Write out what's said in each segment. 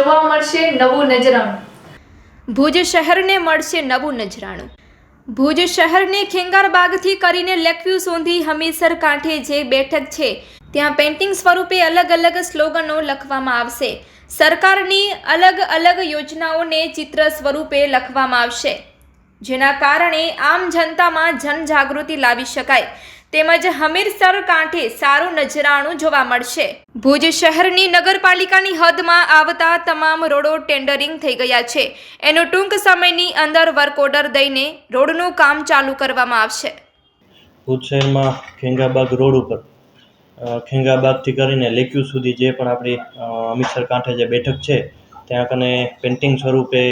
જોવા મળશે નવું નજરાણું. ભુજ શહેરને મળશે નવું નજરાણું. ભુજ શહેરની ખેંગારબાગથી કરીને લેકવ્યુ સુધી હમીરસર કાંઠે જે બેઠક છે, ત્યાં પેઇન્ટિંગ સ્વરૂપે અલગ અલગ સ્લોગનો લખવામાં આવશે. સરકારની અલગ અલગ યોજનાઓને ચિત્ર સ્વરૂપે લખવામાં આવશે. જેના કારણે આમ જનતામાં જનજાગૃતિ લાવી શકાય. તેમજ હમીરસર કાંઠે સારું નજરાણું જોવા મળશે. ભુજ શહેરની નગરપાલિકાની હદમાં આવતા તમામ રોડો ટેન્ડરિંગ થઈ ગયા છે. એનો ટૂંક સમયની અંદર વર્ક ઓર્ડર દઈને રોડનું કામ ચાલુ કરવામાં આવશે. ભુજ શહેરમાં ખેંગાબાગ રોડ ઉપર ખેંગાબાગથી કરીને લેક્યુ સુધી જે પણ આપણી અમીરસર કાંઠે જે બેઠક છે, ત્યાં કને પેઇન્ટિંગ સ્વરૂપે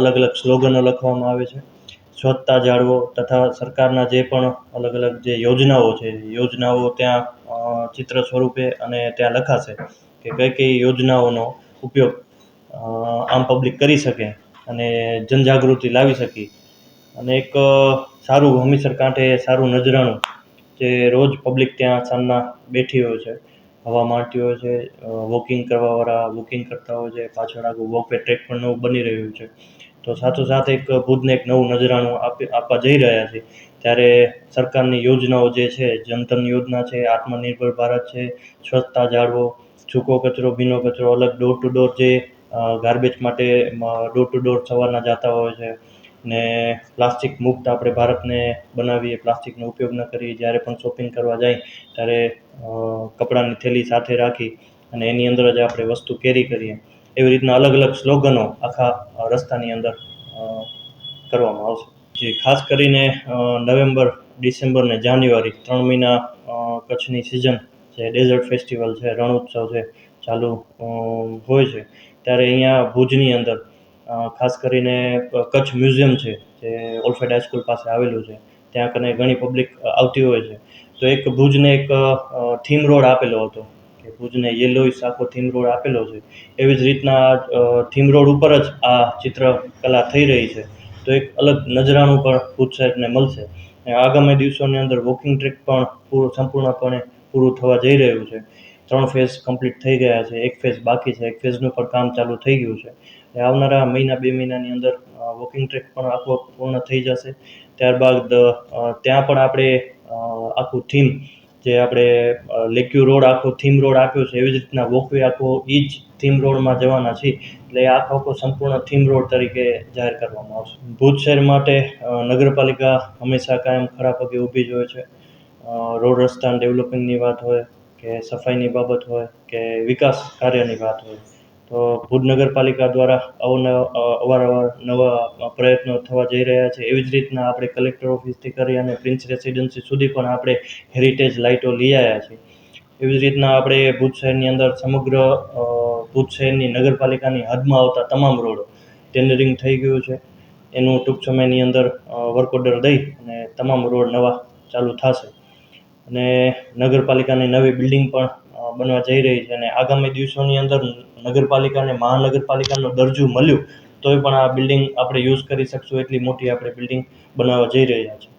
અલગ અલગ સ્લોગનો લખવામાં આવે છે. સ્વચ્છતા જાળવો તથા સરકારના જે પણ અલગ અલગ જે યોજનાઓ છે યોજનાઓ ત્યાં ચિત્ર સ્વરૂપે અને ત્યાં લખાશે કે કઈ કઈ યોજનાઓનો ઉપયોગ આમ પબ્લિક કરી શકે અને જનજાગૃતિ લાવી શકી. અને એક સારું હમીસર કાંઠે સારું નજરાણું જે રોજ પબ્લિક ત્યાં સાંજના બેઠી હોય છે, હવા માટી હોય છે વોકિંગ કરવાવાળા વોકિંગ કરતા હોય છે, પાછળ આગળ વોકવે ટ્રેક પણ બની રહ્યું છે. તો સાથોસાથ એક ભુજને એક નવું નજરાણું આપવા જઈ રહ્યા છે. ત્યારે સરકારની યોજનાઓ જે છે, જનધન યોજના છે, આત્મનિર્ભર ભારત છે, સ્વચ્છતા જાળવો, સૂકો કચરો, ભીનો કચરો, અલગ ડોર ટુ ડોર જે ગાર્બેજ માટે ડોર ટુ ડોર સવારના જતા હોય છે. ને પ્લાસ્ટિક મુક્ત આપણે ભારતને બનાવીએ, પ્લાસ્ટિકનો ઉપયોગ ન કરીએ, જ્યારે પણ શોપિંગ કરવા જાય, ત્યારે કપડાની થેલી સાથે રાખી અને એની અંદર જ આપણે વસ્તુ કેરી કરીએ. એવી રીતના અલગ અલગ સ્લોગનો આખા રસ્તાની અંદર કરવામાં આવશે. જે ખાસ કરીને નવેમ્બર, ડિસેમ્બર ને જાન્યુઆરી ત્રણ મહિના કચ્છની સિઝન જે ડેઝર્ટ ફેસ્ટિવલ છે, રણ ઉત્સવ છે, ચાલુ હોય છે. ત્યારે અહીંયા ભુજની અંદર ખાસ કરીને કચ્છ મ્યુઝિયમ છે, જે ઓલ્ફેડ હાઈસ્કૂલ પાસે આવેલું છે, ત્યાં કને ઘણી પબ્લિક આવતી હોય છે. તો એક ભુજને એક થીમ રોડ આપેલો હતો. કે ભુજને યેલોઇસ આખો થીમ રોડ આપેલો છે. એવી જ રીતના થીમ રોડ ઉપર જ આ ચિત્રકલા થઈ રહી છે. તો એક અલગ નજરાણું પણ ભુજ સાહેબને મળશે. આગામી દિવસોની અંદર વોકિંગ ટ્રેક પણ પૂરું, સંપૂર્ણપણે પૂરું થવા જઈ રહ્યું છે. ત્રણ ફેઝ કમ્પ્લીટ થઈ ગયા છે. એક ફેઝ બાકી છે. એક ફેઝનું પણ કામ ચાલુ થઈ ગયું છે. આવનારા મહિના, બે મહિનાની અંદર વોકિંગ ટ્રેક પણ આખો પૂર્ણ થઈ જશે. ત્યારબાદ ત્યાં પણ આપણે આખું થીમ જે આપણે લેક્યુ રોડ આખો થીમ રોડ આપ્યો છે, એવી જ રીતના વોકવે આખો એ જ થીમ રોડમાં જવાના છીએ એટલે આખો આખો સંપૂર્ણ થીમ રોડ તરીકે જાહેર કરવામાં આવશે. ભુજ શહેર માટે નગરપાલિકા હંમેશા કાયમ ખરા પગે ઊભી જ હોય છે. રોડ રસ્તા ડેવલપિંગની વાત હોય, કે સફાઈની બાબત હોય, કે વિકાસ કાર્યની વાત હોય. ભુજ નગરપાલિકા દ્વારા અવારનવાર નવા પ્રયત્નો થવા જઈ રહ્યા છે. એવી જ રીતના આપણે કલેક્ટર ઓફિસથી કરી અને પ્રિન્સ રેસિડેન્સી સુધી પણ આપણે હેરિટેજ લાઇટો લઈ આવ્યા છીએ એવી જ રીતના આપણે ભુજ શહેરની અંદર સમગ્ર ભુજ શહેરની નગરપાલિકાની હદમાં આવતા તમામ રોડો ટેન્ડરિંગ થઈ ગયું છે. એનું ટૂંક સમયની અંદર વર્ક ઓર્ડર દઈ અને તમામ રોડ નવા ચાલુ થશે. અને નગરપાલિકાની નવી બિલ્ડિંગ પણ બનવા જઈ રહી છે અને આગામી દિવસોની અંદર નગરપાલિકાને મહાનગરપાલિકાનો દરજ્જો મળ્યું, તોય પણ આ બિલ્ડિંગ આપણે યુઝ કરી શકશું, એટલી મોટી આપણે બિલ્ડિંગ બનાવવા જઈ રહ્યા છીએ.